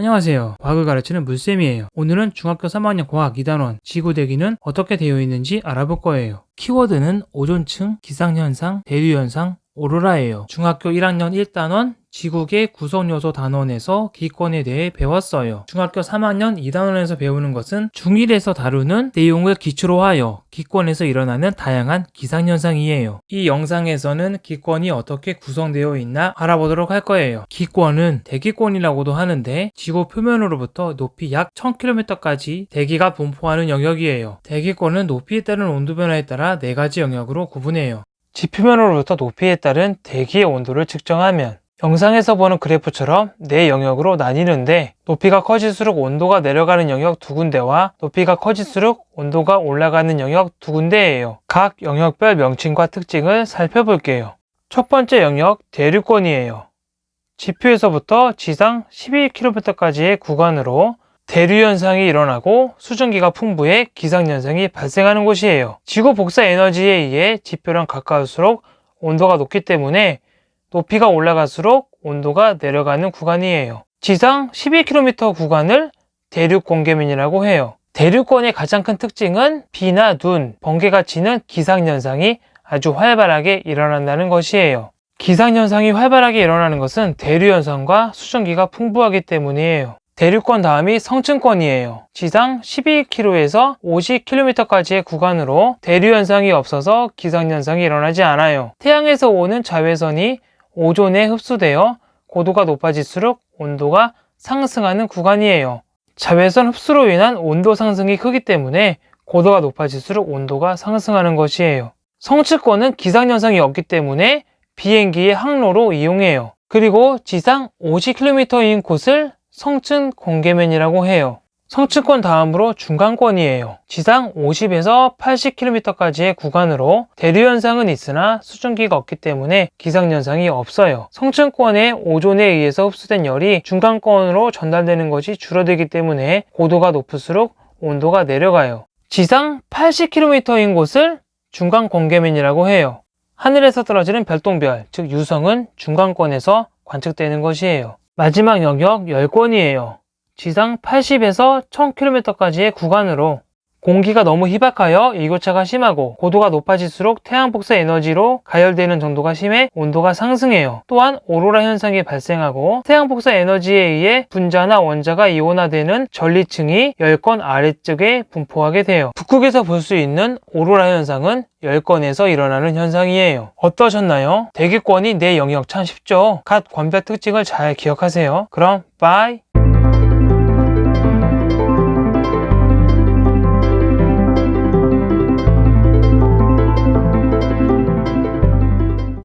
안녕하세요. 과학을 가르치는 물쌤이에요. 오늘은 중학교 3학년 과학 2단원 지구대기는 어떻게 되어 있는지 알아볼 거예요. 키워드는 오존층, 기상현상, 대류현상, 오로라예요. 중학교 1학년 1단원 지구계 구성요소 단원에서 기권에 대해 배웠어요. 중학교 3학년 2단원에서 배우는 것은 중1에서 다루는 내용을 기초로 하여 기권에서 일어나는 다양한 기상현상이에요. 이 영상에서는 기권이 어떻게 구성되어 있나 알아보도록 할 거예요. 기권은 대기권이라고도 하는데 지구 표면으로부터 높이 약 1000km까지 대기가 분포하는 영역이에요. 대기권은 높이에 따른 온도 변화에 따라 네 가지 영역으로 구분해요. 지표면으로부터 높이에 따른 대기의 온도를 측정하면 영상에서 보는 그래프처럼 네 영역으로 나뉘는데 높이가 커질수록 온도가 내려가는 영역 두 군데와 높이가 커질수록 온도가 올라가는 영역 두 군데예요. 각 영역별 명칭과 특징을 살펴볼게요. 첫 번째 영역 대류권이에요. 지표에서부터 지상 12km까지의 구간으로 대류 현상이 일어나고 수증기가 풍부해 기상 현상이 발생하는 곳이에요. 지구 복사 에너지에 의해 지표랑 가까울수록 온도가 높기 때문에 높이가 올라갈수록 온도가 내려가는 구간이에요. 지상 12km 구간을 대륙 공개면이라고 해요. 대륙권의 가장 큰 특징은 비나 눈, 번개가 치는 기상현상이 아주 활발하게 일어난다는 것이에요. 기상현상이 활발하게 일어나는 것은 대류현상과 수증기가 풍부하기 때문이에요. 대륙권 다음이 성층권이에요. 지상 12km에서 50km까지의 구간으로 대류현상이 없어서 기상현상이 일어나지 않아요. 태양에서 오는 자외선이 오존에 흡수되어 고도가 높아질수록 온도가 상승하는 구간이에요. 자외선 흡수로 인한 온도 상승이 크기 때문에 고도가 높아질수록 온도가 상승하는 것이에요. 성층권은 기상현상이 없기 때문에 비행기의 항로로 이용해요. 그리고 지상 50km인 곳을 성층 공개면이라고 해요. 성층권 다음으로 중간권이에요. 지상 50에서 80km까지의 구간으로 대류현상은 있으나 수증기가 없기 때문에 기상현상이 없어요. 성층권의 오존에 의해서 흡수된 열이 중간권으로 전달되는 것이 줄어들기 때문에 고도가 높을수록 온도가 내려가요. 지상 80km인 곳을 중간 공개면이라고 해요. 하늘에서 떨어지는 별똥별, 즉 유성은 중간권에서 관측되는 것이에요. 마지막 영역 열권이에요. 지상 80에서 1000km까지의 구간으로 공기가 너무 희박하여 일교차가 심하고 고도가 높아질수록 태양 복사 에너지로 가열되는 정도가 심해 온도가 상승해요. 또한 오로라 현상이 발생하고 태양 복사 에너지에 의해 분자나 원자가 이온화되는 전리층이 열권 아래쪽에 분포하게 돼요. 북극에서 볼 수 있는 오로라 현상은 열권에서 일어나는 현상이에요. 어떠셨나요? 대기권이 내 영역 참 쉽죠? 갓 권별 특징을 잘 기억하세요. 그럼 빠이!